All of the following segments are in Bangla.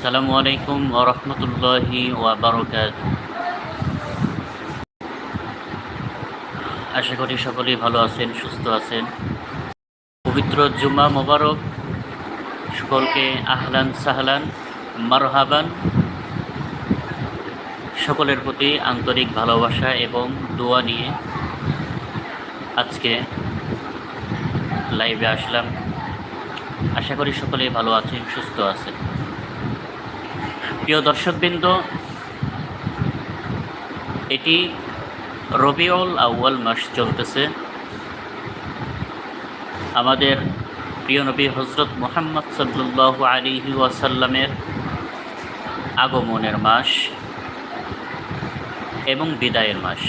আসসালামু আলাইকুম ওরহমতুল্লাহি ওয়াবারকাত আশা করি সকলেই ভালো আছেন, সুস্থ আছেন। পবিত্র জুমা মোবারক। সকলকে আহলান সাহলান, মারহাবান। সকলের প্রতি আন্তরিক ভালোবাসা এবং দোয়া নিয়ে আজকে লাইভে আসলাম। আশা করি সকলেই ভালো আছেন, সুস্থ আছেন। প্রিয় দর্শকবৃন্দ, এটি রবিউল আউয়াল মাস চলতেছে। আমাদের প্রিয় নবী হজরত মোহাম্মদ সাল্লাহ আলী ওয়াসাল্লামের আগমনের মাস এবং বিদায়ের মাস।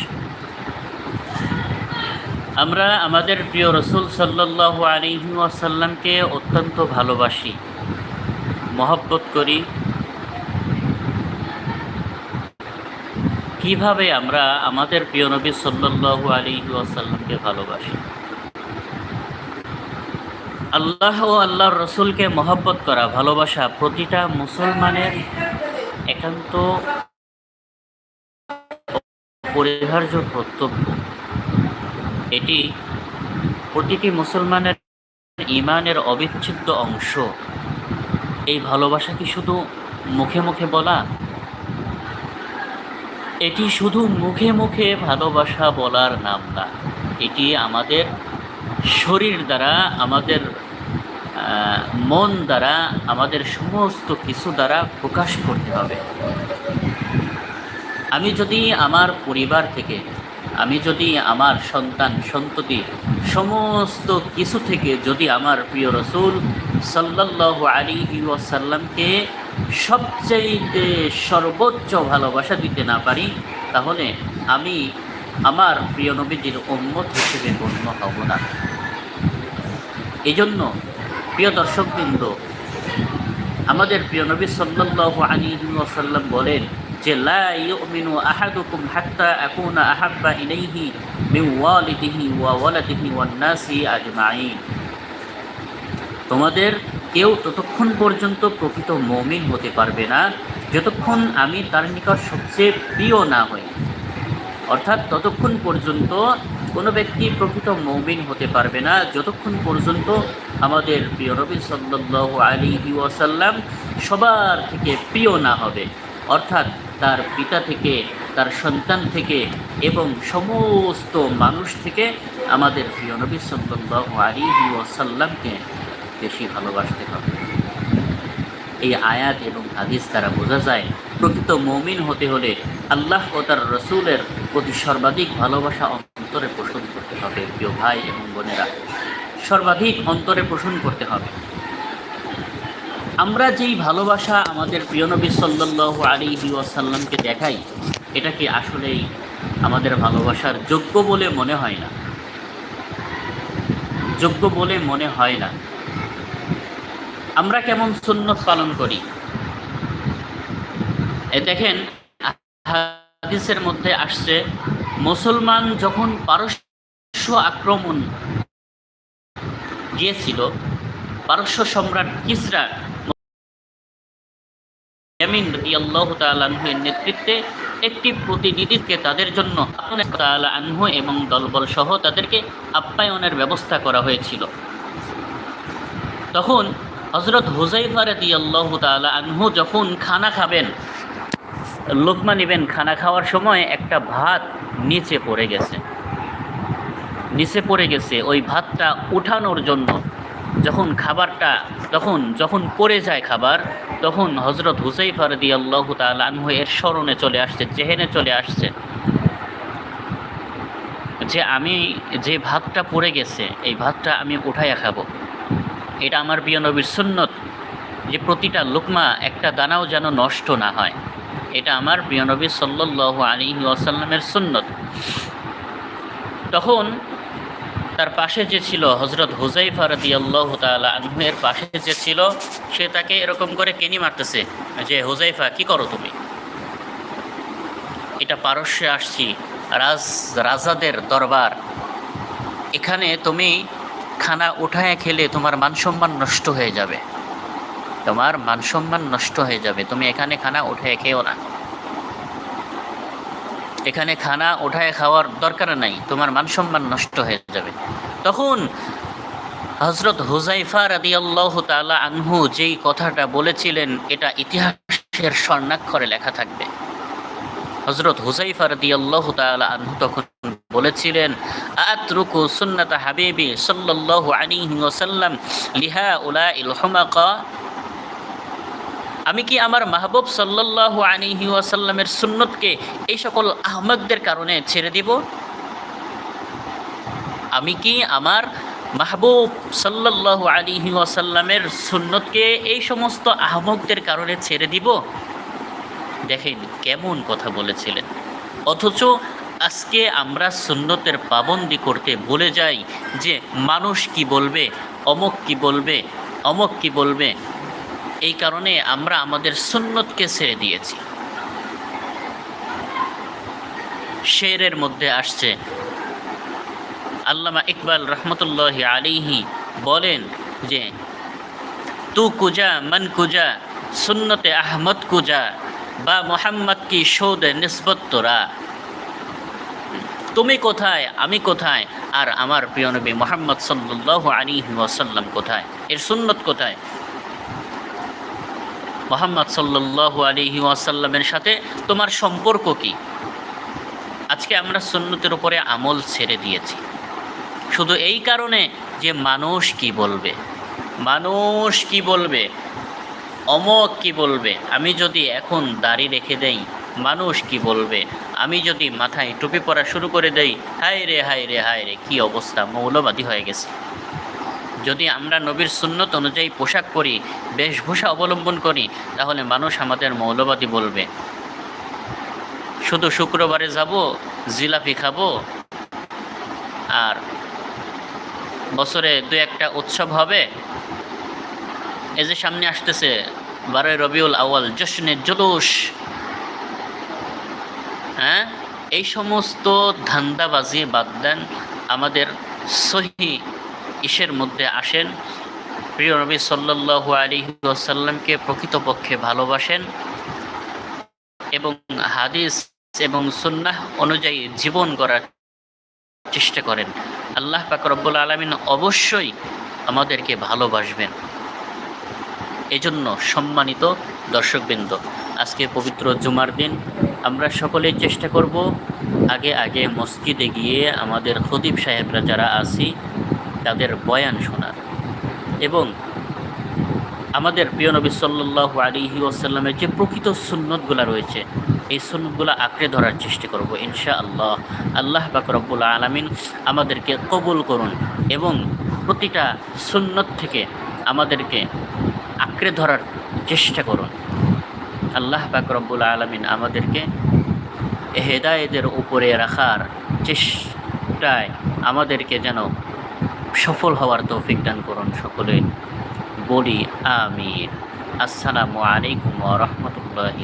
আমরা আমাদের প্রিয় রসুল সাল্লাহ আলী ওয়াসাল্লামকে অত্যন্ত ভালোবাসি, মহব্বত করি। কীভাবে আমরা আমাদের প্রিয় নবী আলাইহি ওয়াসাল্লামকে ভালোবাসি? আল্লাহ ও আল্লাহর রসুলকে মহব্বত করা, ভালোবাসা প্রতিটা মুসলমানের একান্ত পরিহার্য কর্তব্য। এটি প্রতিটি মুসলমানের ইমানের অবিচ্ছেদ্য অংশ। এই ভালোবাসা কি শুধু মুখে মুখে বলা? এটি শুধু মুখে মুখে ভালোবাসা বলার নাম না। এটি আমাদের শরীর দ্বারা, আমাদের মন দ্বারা, আমাদের সমস্ত কিছু দ্বারা প্রকাশ করতে হবে। আমি যদি আমার পরিবার থেকে আমি যদি আমার সন্তান, সন্ততি সমস্ত কিছু থেকে যদি আমার প্রিয় রসুল সাল্লাহ আলী ওয়াসাল্লামকে সবচেয়ে সর্বোচ্চ ভালোবাসা দিতে না পারি, তাহলে আমি আমার প্রিয় নবীজির উম্মত হিসেবে গণ্য হব না। এই জন্য প্রিয় দর্শকবৃন্দ, আমাদের প্রিয় নবী সাল্লাল্লাহু আলাইহি ওয়াসাল্লাম বলেন যে ওয়া ওয়ান নাসি তোমাদের কেউ ততক্ষণ পর্যন্ত প্রকৃত মমিন হতে পারবে না, যতক্ষণ আমি তার নিকট সবচেয়ে প্রিয় না হই। অর্থাৎ ততক্ষণ পর্যন্ত কোনো ব্যক্তি প্রকৃত মৌমিন হতে পারবে না, যতক্ষণ পর্যন্ত আমাদের প্রিয় নবী সাল্লাল্লাহু আলাইহি ওয়াসাল্লাম সবার থেকে প্রিয় না হবে। অর্থাৎ তার পিতা থেকে, তার সন্তান থেকে এবং সমস্ত মানুষ থেকে আমাদের প্রিয় নবী সাল্লাল্লাহু আলাইহি ওয়াসাল্লামকে বেশি ভালোবাসতে হবে। এই আয়াত এবং হাদিস দ্বারা বোঝা যায়, প্রকৃত মমিন হতে হলে আল্লাহ ও তার রসুলের প্রতি সর্বাধিক ভালোবাসা অন্তরে পোষণ করতে হবে। প্রিয় ভাই এবং বোনেরা, সর্বাধিক অন্তরে পোষণ করতে হবে। আমরা যেই ভালোবাসা আমাদের প্রিয় নবী সাল্লাহ আলী ওয়াসাল্লামকে দেখাই, এটা কি আসলেই আমাদের ভালোবাসার যোগ্য বলে মনে হয় না? যোগ্য বলে মনে হয় না। আমরা কেমন সুন্নত পালন করি? এ দেখেন, হাদিসের মধ্যে আসছে, মুসলমান যখন পারস্য আক্রমণ গিয়েছিল পারস্য সম্রাট কিসরা রাদিয়াল্লাহু তাআলা আনহুর নেতৃত্বে একটি প্রতিনিধিকে তাদের জন্য আনহু এবং দলবল সহ তাদেরকে আপ্যায়নের ব্যবস্থা করা হয়েছিল। তখন হজরত হুজাইফা রাদি আল্লাহ তালা আনহু যখন খানা খাবেন, লোকমা নেবেন খানা খাওয়ার সময় একটা ভাত নিচে পড়ে গেছে। নিচে পড়ে গেছে, ওই ভাতটা উঠানোর জন্য যখন খাবারটা, তখন যখন পড়ে যায় খাবার তখন হজরত হুসাইফা রদি আল্লাহ তালা এর স্মরণে চলে আসছে চেহেনে চলে আসছে। যে আমি যে ভাতটা পড়ে গেছে, এই ভাতটা আমি উঠাইয়া খাব। এটা আমার প্রিয় নবীর সুন্নত যে প্রতিটা লুকমা একটা দানাও যেন নষ্ট না হয়। এটা আমার প্রিয় নবী সাল্লাহ আলী আসাল্লামের সুন্নত। তখন তার পাশে যে ছিল হজরত হুজাইফা রদি আল্লাহ তালা আনহুয়ের পাশে যে ছিল, সে তাকে এরকম করে কেনি মারতেছে যে হুজাইফা কি করো তুমি? এটা পারস্যে আসছি, রাজ, রাজাদের দরবার। এখানে তুমি খানা উঠায় খেলে তোমার মান সম্মান নষ্ট হয়ে যাবে। তোমার মান সম্মান নষ্ট হয়ে যাবে। তুমি এখানে খানা উঠায় খেও না। এখানে খানা ওঠায় খাওয়ার দরকার নাই, তোমার মান সম্মান নষ্ট হয়ে যাবে। তখন হজরত হুজাইফা রাদিয়াল্লাহু তাআলা আনহু যেই কথাটা বলেছিলেন, এটা ইতিহাসের স্বর্ণাক্ষরে লেখা থাকবে। হজরত হুজাইফা রাদিয়াল্লাহু তাআলা আনহু তখন বলেছিলেন আতরুকু সুন্নাতা হাবিবি সাল্লাল্লাহু আলাইহি ওয়াসাল্লাম লিহা উলাইল হুমাকা? আমি কি আমার মাহবুব সাল্লাল্লাহু আলাইহি ওয়াসাল্লামের সুন্নতকে এই সকল আহমদদের কারণে ছেড়ে দিব? আমি কি আমার মাহবুব সাল্লাল্লাহু আলাইহি ওয়াসাল্লামের সুন্নতকে এই সমস্ত আহমকদের কারণে ছেড়ে দিব? দেখেন কেমন কথা বলেছিলেন। অথচ আজকে আমরা সুন্নতের পাবন্দি করতে ভুলে যাই যে মানুষ কি বলবে, অমক কি বলবে, অমক কি বলবে এই কারণে আমরা আমাদের সুন্নতকে ছেড়ে দিয়েছি। শেরের মধ্যে আসছে, আল্লামা ইকবাল রহমতুল্লাহ আলিহি বলেন যে, তু কুজা, মন কুজা, সুন্নতে আহমদ কুজা, বা মোহাম্মদ কি সৌদ নিসবত তোরা? তুমি কোথায়, আমি কোথায়, আর আমার প্রিয় নবী মোহাম্মদ সাল্লাহ আলী ওয়াসাল্লাম কোথায়? এর সুন্নত কোথায়? মোহাম্মদ সাল্লাহ আলিহি ওয়াসাল্লামের সাথে তোমার সম্পর্ক কি? আজকে আমরা সুন্নতের উপরে আমল ছেড়ে দিয়েছি। শুধু এই কারণে যে মানুষ কি বলবে? মানুষ কি বলবে? অমক কি বলবে? আমি যদি এখন দাড়ি রেখে দেই, মানুষ কি বলবে? আমি যদি মাথায় টুপি পরা শুরু করে দেই হায় রে হায় রে হায় রে কী অবস্থা? মৌলবাদী হয়ে গেছে। যদি আমরা নবীর সুন্নত অনুযায়ী পোশাক পরি, বেশভূষা অবলম্বন করি, তাহলে মানুষ আমাদের মৌলবাদী বলবে। শুধু শুক্রবারে যাব, জিলাপি খাব, আর বছরে দু একটা উৎসব হবে। এই যে সামনে আসতেছে, বারোই রবিউল আউয়াল, জশ্নে জুলুস। হ্যাঁ? এই সমস্ত ধান্দাবাজি বাদ দেন, আমাদের সহি ইসের মধ্যে আসেন। প্রিয় নবী সাল্লাল্লাহু আলাইহি ওয়াসাল্লামকে প্রকৃতপক্ষে ভালোবাসেন এবং হাদিস এবং সুন্নাহ অনুযায়ী জীবন গড়ার চেষ্টা করেন। আল্লাহ পাক রব্বুল আলমিন অবশ্যই আমাদেরকে ভালোবাসবেন। এজন্য সম্মানিত দর্শকবৃন্দ, আজকে পবিত্র জুমার দিন, আমরা সকলেই চেষ্টা করব আগে আগে মসজিদে গিয়ে আমাদের খদিব সাহেবরা যারা আছি তাদের বয়ান শোনার। এবং আমাদের প্রিয় নবী সাল্লু আলিহি ওসাল্লামের যে প্রকৃত সুন্নতগুলো রয়েছে, এই সুন্নতগুলো আঁকড়ে ধরার চেষ্টা করব ইনশা আল্লাহ আল্লাহ পাক রব্বুল আলমিন আমাদেরকে কবুল করুন এবং প্রতিটা সুন্নত থেকে আমাদেরকে আঁকড়ে ধরার চেষ্টা করুন। আল্লাহ পাক রব্বুল আলমিন আমাদেরকে হেদায়েদের উপরে রাখার চেষ্টায় আমাদেরকে যেন সফল হওয়ার তৌফিক দান করুন সকলে। বলি আমির আসসালামু আলাইকুম ওয়া রাহমাতুল্লাহি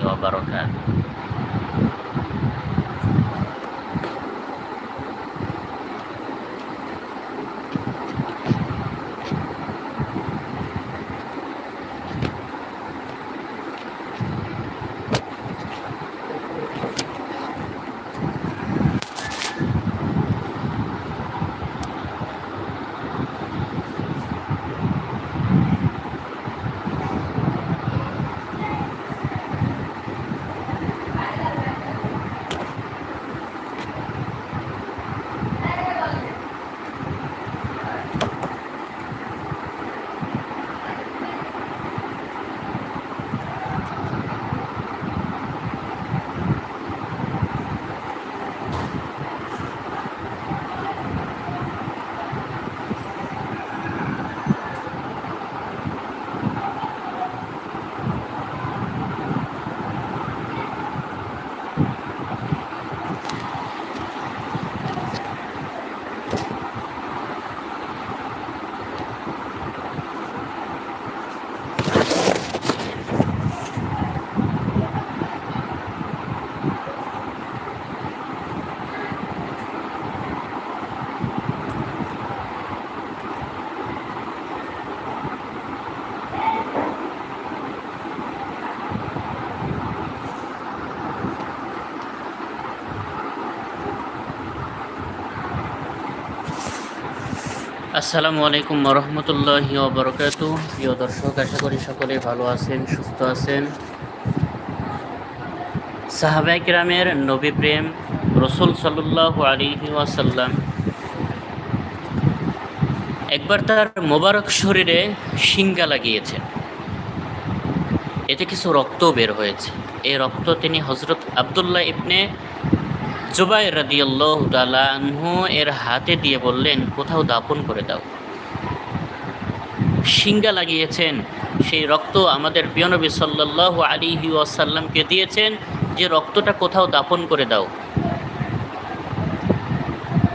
আসসালামু আলাইকুম রহমতুল্লাহি বরকাত প্রিয় দর্শক, আশা করি সকলে ভালো আছেন, সুস্থ আছেন। সাহাবাই কিরামের নবী প্রেম, রসুল সাল্লাহ আলী ওয়াসাল্লাম। একবার তার মোবারক শরীরে শিঙ্গা লাগিয়েছেন। এতে কিছু রক্ত বের হয়েছে। এই রক্ত তিনি হজরত আবদুল্লাহ ইবনে জুবাই রাদিয়াল্লাহ আনহু এর হাতে দিয়ে বললেন, কোথাও দাপন করে দাও। শিঙ্গা লাগিয়েছেন, সেই রক্ত আমাদের প্রিয়নবী সাল্লাহ আলী ওয়াসাল্লামকে দিয়েছেন, যে রক্তটা কোথাও দাফন করে দাও।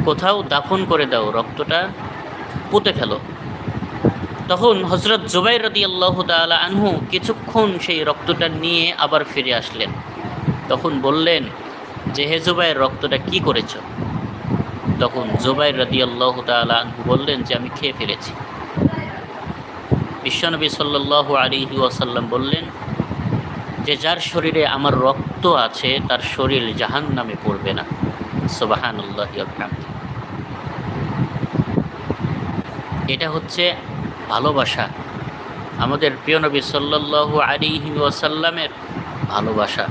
কোথাও দাফন করে দাও, রক্তটা পুঁতে ফেলো। তখন হজরত জুবাই রদি আল্লাহ তালা আনহু কিছুক্ষণ সেই রক্তটা নিয়ে আবার ফিরে আসলেন। তখন বললেন যে হে রক্তটা কি করেছ? তখন জুবাইর রাদি আল্লাহ তালা বললেন যে, আমি খেয়ে ফেলেছি। বিশ্বনবী সাল্লাহ আলিহি ওয়াসাল্লাম বললেন, যে যার শরীরে আমার রক্ত আছে, তার শরীর জাহান নামে পড়বে না। সোবাহান এটা হচ্ছে ভালোবাসা। আমাদের প্রিয় নবী সাল্লাহ ওয়াসাল্লামের ভালোবাসা।